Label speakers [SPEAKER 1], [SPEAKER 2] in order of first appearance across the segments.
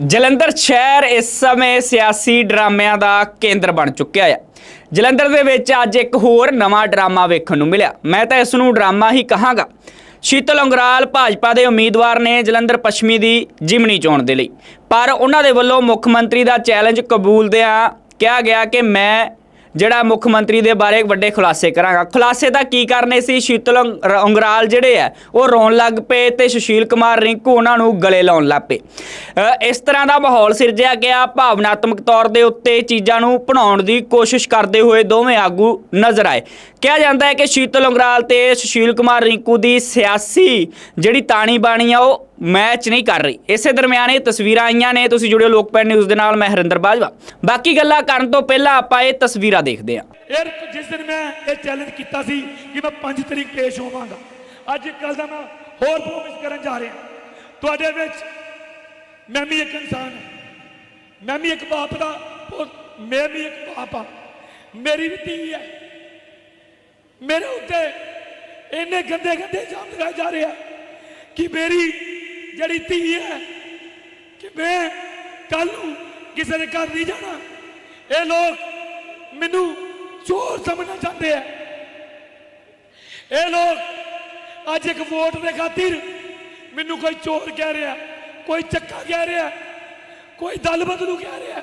[SPEAKER 1] ਜਲੰਧਰ ਸ਼ਹਿਰ ਇਸ ਸਮੇਂ ਸਿਆਸੀ ਡਰਾਮਿਆਂ ਦਾ ਕੇਂਦਰ ਬਣ ਚੁੱਕਿਆ ਹੈ ਜਲੰਧਰ ਦੇ ਵਿੱਚ ਅੱਜ ਇੱਕ ਹੋਰ ਨਵਾਂ ਡਰਾਮਾ ਵੇਖਣ ਨੂੰ ਮਿਲਿਆ। ਮੈਂ ਤਾਂ ਇਸ ਨੂੰ ਡਰਾਮਾ ਹੀ ਕਹਾਂਗਾ। ਸ਼ੀਤਲ ਅੰਗਰਾਲ ਭਾਜਪਾ ਦੇ ਉਮੀਦਵਾਰ ਨੇ ਜਲੰਧਰ ਪੱਛਮੀ ਦੀ ਜਿਮਨੀ ਚੋਣ ਦੇ ਲਈ। ਪਰ ਉਹਨਾਂ ਦੇ ਵੱਲੋਂ ਮੁੱਖ ਮੰਤਰੀ ਦਾ ਚੈਲੰਜ ਕਬੂਲਦਿਆਂ ਕਿਹਾ ਗਿਆ ਕਿ ਮੈਂ ਜਿਹੜਾ ਮੁੱਖ ਮੰਤਰੀ ਦੇ ਬਾਰੇ ਵੱਡੇ ਖੁਲਾਸੇ ਕਰਾਂਗਾ। ਖੁਲਾਸੇ ਤਾਂ ਕੀ ਕਰਨੇ ਸੀ? ਸ਼ੀਤਲ ਉਂਗ- ਰ- ਉਂਗਰਾਲ ਜਿਹੜੇ ਆ, ਉਹ ਰੋਣ ਲੱਗ ਪਏ ਤੇ ਸੁਸ਼ੀਲ ਕੁਮਾਰ ਰਿੰਕੂ ਉਹਨਾਂ ਨੂੰ ਗਲੇ ਲਾਉਣ ਲੱਗ ਪਏ। ਇਸ ਤਰ੍ਹਾਂ ਦਾ ਮਾਹੌਲ ਸਿਰਜਿਆ ਗਿਆ। ਭਾਵਨਾਤਮਕ ਤੌਰ ਦੇ ਉੱਤੇ ਚੀਜ਼ਾਂ ਨੂੰ ਭਣਾਉਣ ਦੀ ਕੋਸ਼ਿਸ਼ ਕਰਦੇ ਹੋਏ ਦੋਵੇਂ ਆਗੂ ਨਜ਼ਰ ਆਏ। ਕਿਹਾ ਜਾਂਦਾ ਹੈ ਕਿ ਸ਼ੀਤਲ ਉਂਗਰਾਲ ਤੇ ਸੁਸ਼ੀਲ ਕੁਮਾਰ ਰਿੰਕੂ ਦੀ ਸਿਆਸੀ ਜਿਹੜੀ ਤਾਣੀ ਬਾਣੀ ਆ, ਉਹ ਮੈਚ ਨਹੀਂ ਕਰ ਰਹੀ। ਇਸੇ ਦਰਮਿਆਨ ਇਹ ਤਸਵੀਰਾਂ ਆਈਆਂ ਨੇ, ਤੁਸੀਂ ਜੁੜਿਓ ਲੋਕਪਾਲ ਨਿਊਜ਼ ਦੇ ਨਾਲ, ਮੈਂ ਹਰਿੰਦਰ ਬਾਜਵਾ। ਬਾਕੀ ਗੱਲਾਂ ਕਰਨ ਤੋਂ ਪਹਿਲਾਂ ਆਪਾਂ ਇਹ ਤਸਵੀਰਾਂ ਦੇਖਦੇ ਹਾਂ।
[SPEAKER 2] ਇਹ ਜਿਸ ਦਿਨ ਮੈਂ ਇਹ ਚੈਲੰਜ ਕੀਤਾ ਸੀ ਕਿ ਮੈਂ 5 ਤਰੀਕ ਪੇਸ਼ ਹੋਵਾਂਗਾ, ਅੱਜ ਇੱਕ ਦਾ ਮੈਂ ਹੋਰ ਪ੍ਰੋਮਿਸ ਕਰਨ ਜਾ ਰਿਹਾ। ਤੁਹਾਡੇ ਵਿੱਚ ਮੈਂ ਵੀ ਇੱਕ ਇਨਸਾਨ ਹਾਂ। ਮੈਂ ਵੀ ਇੱਕ ਬਾਪ ਦਾ ਪੁੱਤ- ਮੈਂ ਵੀ ਇੱਕ ਬਾਪ ਆ ਮੇਰੀ ਵੀ ਧੀ ਹੈ। ਮੇਰੇ ਉੱਤੇ ਇੰਨੇ ਗੰਦੇ ਗੰਦੇ ਇਲਜ਼ਾਮ ਲਗਾਏ ਜਾ ਰਹੇ ਆ ਕਿ ਮੇਰੀ ਜਿਹੜੀ ਧੀ ਹੈ ਕਿ ਮੈਂ ਕੱਲ ਨੂੰ ਕਿਸੇ ਦੇ ਘਰ ਨਹੀਂ ਜਾਣਾ। ਇਹ ਲੋਕ ਮੈਨੂੰ ਚੋਰ ਸਮਝਣਾ ਚਾਹੁੰਦੇ ਆ। ਇਹ ਲੋਕ ਅੱਜ ਇੱਕ ਵੋਟ ਦੇ ਖਾਤਰ ਮੈਨੂੰ ਕੋਈ ਚੋਰ ਕਹਿ ਰਿਹਾ, ਕੋਈ ਚੱਕਾ ਕਹਿ ਰਿਹਾ, ਕੋਈ ਦਲ ਬਦਲੂ ਕਹਿ ਰਿਹਾ।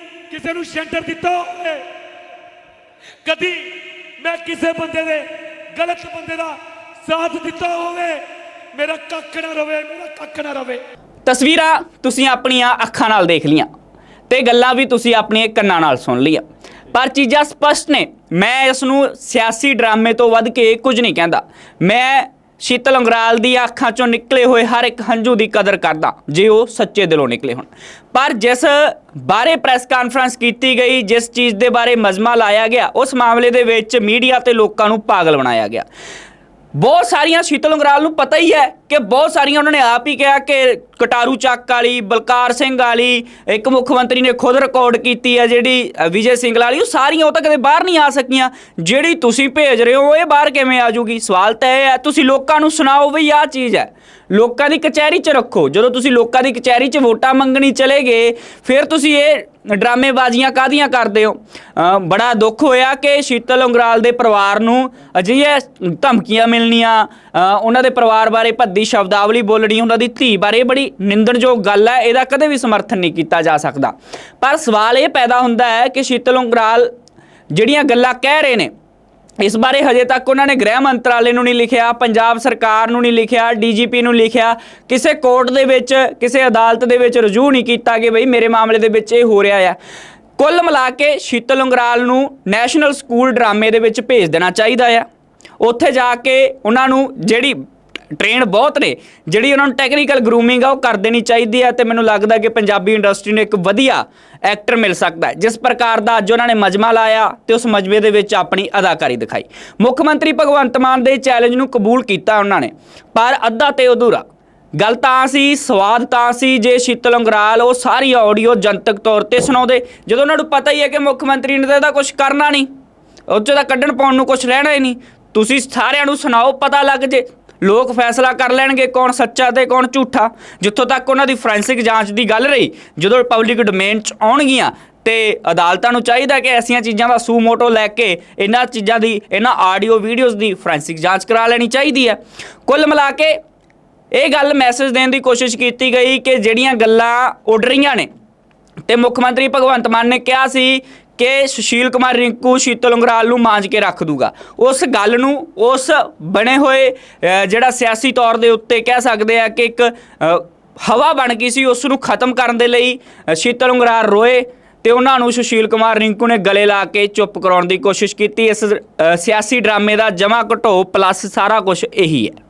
[SPEAKER 2] ਕਿਸੇ ਨੂੰ ਸੈਂਟਰ ਦਿੱਤਾ ਹੋਵੇ। ਕਦੀ ਮੈਂ ਕਿਸੇ ਬੰਦੇ ਦੇ ਗਲਤ ਬੰਦੇ ਦਾ ਸਾਥ ਦਿੱਤਾ ਹੋਵੇ, ਮੇਰਾ ਕੱਖ ਨਾ ਰਵੇ, ਮੇਰਾ ਕੱਖ ਨਾ ਰਵੇ।
[SPEAKER 1] ਤਸਵੀਰਾਂ ਤੁਸੀਂ ਆਪਣੀਆਂ ਅੱਖਾਂ ਨਾਲ ਦੇਖ ਲੀਆਂ ਤੇ ਗੱਲਾਂ ਵੀ ਤੁਸੀਂ ਆਪਣੇ ਕੰਨਾਂ ਨਾਲ ਸੁਣ ਲਈਆਂ। ਪਰ ਚੀਜ਼ਾਂ ਸਪਸ਼ਟ ਨੇ। ਮੈਂ ਇਸ ਨੂੰ ਸਿਆਸੀ ਡਰਾਮੇ ਤੋਂ ਵੱਧ ਕੇ ਕੁਝ ਨਹੀਂ ਕਹਿੰਦਾ। ਮੈਂ ਸ਼ੀਤਲ ਅੰਗਰਾਲ ਦੀ ਅੱਖਾਂ ਚੋਂ ਨਿਕਲੇ ਹੋਏ ਹਰ ਇੱਕ ਹੰਝੂ ਦੀ ਕਦਰ ਕਰਦਾ, ਜੇ ਉਹ ਸੱਚੇ ਦਿਲੋਂ ਨਿਕਲੇ ਹੋਣ। ਪਰ ਜਿਸ ਬਾਰੇ ਪ੍ਰੈਸ ਕਾਨਫਰੰਸ ਕੀਤੀ ਗਈ, ਜਿਸ ਚੀਜ਼ ਦੇ ਬਾਰੇ ਮਜ਼ਮਾ ਲਾਇਆ ਗਿਆ, ਉਸ ਮਾਮਲੇ ਦੇ ਵਿੱਚ ਮੀਡੀਆ ਤੇ ਲੋਕਾਂ ਨੂੰ ਪਾਗਲ ਬਣਾਇਆ ਗਿਆ। ਬਹੁਤ ਸਾਰੀਆਂ ਸ਼ੀਤਲ ਅੰਗਰਾਲ ਨੂੰ ਪਤਾ ਹੀ ਹੈ ਕਿ ਬਹੁਤ ਸਾਰੀਆਂ ਉਹਨਾਂ ਨੇ ਆਪ ਹੀ ਕਿਹਾ ਕਿ ਕਟਾਰੂ ਚੱਕ ਵਾਲੀ, ਬਲਕਾਰ ਸਿੰਘ ਵਾਲੀ, ਇੱਕ ਮੁੱਖ ਮੰਤਰੀ ਨੇ ਖੁਦ ਰਿਕਾਰਡ ਕੀਤੀ ਹੈ ਜਿਹੜੀ ਵਿਜੇ ਸਿੰਗਲਾ ਵਾਲੀ, ਉਹ ਸਾਰੀਆਂ ਉਹ ਤਾਂ ਕਦੇ ਬਾਹਰ ਨਹੀਂ ਆ ਸਕੀਆਂ। ਜਿਹੜੀ ਤੁਸੀਂ ਭੇਜ ਰਹੇ ਹੋ, ਇਹ ਬਾਹਰ ਕਿਵੇਂ ਆ ਜੂਗੀ ਸਵਾਲ ਤਾਂ ਇਹ ਹੈ, ਤੁਸੀਂ ਲੋਕਾਂ ਨੂੰ ਸੁਣਾਓ ਵੀ ਆਹ ਚੀਜ਼ ਹੈ। ਲੋਕਾਂ ਦੀ ਕਚਹਿਰੀ 'ਚ ਰੱਖੋ। ਜਦੋਂ ਤੁਸੀਂ ਲੋਕਾਂ ਦੀ ਕਚਹਿਰੀ 'ਚ ਵੋਟਾਂ ਮੰਗਣੀ ਚਲੇ ਗਏ, ਫਿਰ ਤੁਸੀਂ ਇਹ ਡਰਾਮੇਬਾਜ਼ੀਆਂ ਕਾਦੀਆਂ ਕਰਦੇ ਹੋ? ਬੜਾ ਦੁੱਖ ਹੋਇਆ ਕਿ ਸ਼ੀਤਲ ਉਂਗਰਾਲ ਦੇ ਪਰਿਵਾਰ ਨੂੰ ਅਜਿਹੀਆਂ ਧਮਕੀਆਂ ਮਿਲਣੀਆਂ ਉਹਨਾਂ ਦੇ ਪਰਿਵਾਰ ਬਾਰੇ ਭੱਦੀ ਸ਼ਬਦਾਵਲੀ ਬੋਲਣੀ ਉਹਨਾਂ ਦੀ ਧੀ ਬਾਰੇ ਬੜੀ ਨਿੰਦਣਯੋਗ ਗੱਲ ਹੈ, ਇਹਦਾ ਕਦੇ ਵੀ ਸਮਰਥਨ ਨਹੀਂ ਕੀਤਾ ਜਾ ਸਕਦਾ। ਪਰ ਸਵਾਲ ਇਹ ਪੈਦਾ ਹੁੰਦਾ ਹੈ ਕਿ ਸ਼ੀਤਲ ਉਂਗਰਾਲ ਜਿਹੜੀਆਂ ਗੱਲਾਂ ਕਹਿ ਰਹੇ ਨੇ, ਇਸ ਬਾਰੇ ਹਜੇ ਤੱਕ ਉਹਨਾਂ ਨੇ ਗ੍ਰਹਿ ਮੰਤਰਾਲੇ ਨੂੰ ਨਹੀਂ ਲਿਖਿਆ, ਪੰਜਾਬ ਸਰਕਾਰ ਨੂੰ ਨਹੀਂ ਲਿਖਿਆ, ਡੀਜੀਪੀ ਨੂੰ ਲਿਖਿਆ, ਕਿਸੇ ਕੋਰਟ ਦੇ ਵਿੱਚ, ਕਿਸੇ ਅਦਾਲਤ ਦੇ ਵਿੱਚ ਰਜੂ ਨਹੀਂ ਕੀਤਾ ਕਿ ਬਈ ਮੇਰੇ ਮਾਮਲੇ ਦੇ ਵਿੱਚ ਇਹ ਹੋ ਰਿਹਾ ਆ। ਕੁੱਲ ਮਿਲਾ ਕੇ ਸ਼ੀਤਲ ਉਂਗਰਾਲ ਨੂੰ ਨੈਸ਼ਨਲ ਸਕੂਲ ਡਰਾਮੇ ਦੇ ਵਿੱਚ ਭੇਜ ਦੇਣਾ ਚਾਹੀਦਾ ਆ। ਉੱਥੇ ਜਾ ਕੇ ਉਹਨਾਂ ਨੂੰ ਜਿਹੜੀ ਟ੍ਰੇਨ ਬਹੁਤ ਨੇ, ਜਿਹੜੀ ਉਹਨਾਂ ਨੂੰ ਟੈਕਨੀਕਲ ਗਰੂਮਿੰਗ ਆ, ਉਹ ਕਰ ਦੇਣੀ ਚਾਹੀਦੀ ਹੈ ਤੇ ਮੈਨੂੰ ਲੱਗਦਾ ਕਿ ਪੰਜਾਬੀ ਇੰਡਸਟਰੀ ਨੂੰ ਇੱਕ ਵਧੀਆ ਐਕਟਰ ਮਿਲ ਸਕਦਾ ਜਿਸ ਪ੍ਰਕਾਰ ਦਾ ਅੱਜ ਉਹਨਾਂ ਨੇ ਮਜਮਾ ਲਾਇਆ ਤੇ ਉਸ ਮਜਮੇ ਦੇ ਵਿੱਚ ਆਪਣੀ ਅਦਾਕਾਰੀ ਦਿਖਾਈ। ਮੁੱਖ ਮੰਤਰੀ ਭਗਵੰਤ ਮਾਨ ਦੇ ਚੈਲੰਜ ਨੂੰ ਕਬੂਲ ਕੀਤਾ ਉਹਨਾਂ ਨੇ, ਪਰ ਅੱਧਾ ਤੇ ਅਧੂਰਾ। ਗੱਲ ਤਾਂ ਸੀ, ਸਵਾਦ ਤਾਂ ਸੀ, ਜੇ ਸ਼ੀਤਲ ਅੰਗਰਾਲ ਉਹ ਸਾਰੀ ਆਡੀਓ ਜਨਤਕ ਤੌਰ ਤੇ ਸੁਣਾਉਂਦੇ, ਜਦੋਂ ਉਹਨਾਂ ਨੂੰ ਪਤਾ ਹੀ ਹੈ ਕਿ ਮੁੱਖ ਮੰਤਰੀ ਨੇ ਤਾਂ ਇਹਦਾ ਕੁਝ ਕਰਨਾ ਨਹੀਂ, ਉਹ 'ਚੋਂ ਤਾਂ ਕੱਢਣ ਪਾਉਣ ਨੂੰ ਕੁਝ ਰਹਿਣਾ ਹੀ ਨਹੀਂ। ਤੁਸੀਂ ਸਾਰਿਆਂ ਨੂੰ ਸੁਣਾਓ, ਪਤਾ ਲੱਗ ਜੇ। ਲੋਕ ਫੈਸਲਾ ਕਰ ਲੈਣਗੇ ਕੌਣ ਸੱਚਾ ਤੇ ਕੌਣ ਝੂਠਾ। ਜਿੱਥੋਂ ਤੱਕ ਉਹਨਾਂ ਦੀ ਫੋਰੈਂਸਿਕ ਜਾਂਚ ਦੀ ਗੱਲ ਰਹੀ, ਜਦੋਂ ਪਬਲਿਕ ਡੋਮੇਨ 'ਚ ਆਉਣਗੀਆਂ, ਤੇ ਅਦਾਲਤਾਂ ਨੂੰ ਚਾਹੀਦਾ ਕਿ ਐਸੀਆਂ ਚੀਜ਼ਾਂ ਦਾ ਸੂ ਮੋਟੋ ਲੈ ਕੇ ਇਹਨਾਂ ਚੀਜ਼ਾਂ ਦੀ, ਇਹਨਾਂ ਆਡੀਓ ਵੀਡੀਓਜ਼ ਦੀ ਫੋਰੈਂਸਿਕ ਜਾਂਚ ਕਰਾ ਲੈਣੀ ਚਾਹੀਦੀ ਹੈ। ਕੁੱਲ ਮਿਲਾ ਕੇ ਇਹ ਗੱਲ ਮੈਸੇਜ ਦੇਣ ਦੀ ਕੋਸ਼ਿਸ਼ ਕੀਤੀ ਗਈ ਕਿ ਜਿਹੜੀਆਂ ਗੱਲਾਂ ਉੱਡ ਰਹੀਆਂ ਨੇ, ਤੇ ਮੁੱਖ ਮੰਤਰੀ ਭਗਵੰਤ ਮਾਨ ਨੇ ਕਿਹਾ ਸੀ ਕਿ ਸੁਸ਼ੀਲ ਕੁਮਾਰ ਰਿੰਕੂ, ਸ਼ੀਤਲ ਉਂਗਰਾਲ ਨੂੰ ਮਾਂਜ ਕੇ ਰੱਖ ਦੂਗਾ। ਉਸ ਗੱਲ ਨੂੰ, ਉਸ ਬਣੇ ਹੋਏ ਜਿਹੜਾ ਸਿਆਸੀ ਤੌਰ ਦੇ ਉੱਤੇ ਕਹਿ ਸਕਦੇ ਆ ਕਿ ਇੱਕ ਹਵਾ ਬਣ ਗਈ ਸੀ, ਉਸ ਨੂੰ ਖਤਮ ਕਰਨ ਦੇ ਲਈ ਸ਼ੀਤਲ ਉਂਗਰਾਲ ਰੋਏ ਤੇ ਉਹਨਾਂ ਨੂੰ ਸੁਸ਼ੀਲ ਕੁਮਾਰ ਰਿੰਕੂ ਨੇ ਗਲੇ ਲਾ ਕੇ ਚੁੱਪ ਕਰਾਉਣ ਦੀ ਕੋਸ਼ਿਸ਼ ਕੀਤੀ। ਇਸ ਸਿਆਸੀ ਡਰਾਮੇ ਦਾ ਜਮਾ ਘਟੋ ਪਲੱਸ ਸਾਰਾ ਕੁਝ ਇਹੀ ਹੈ।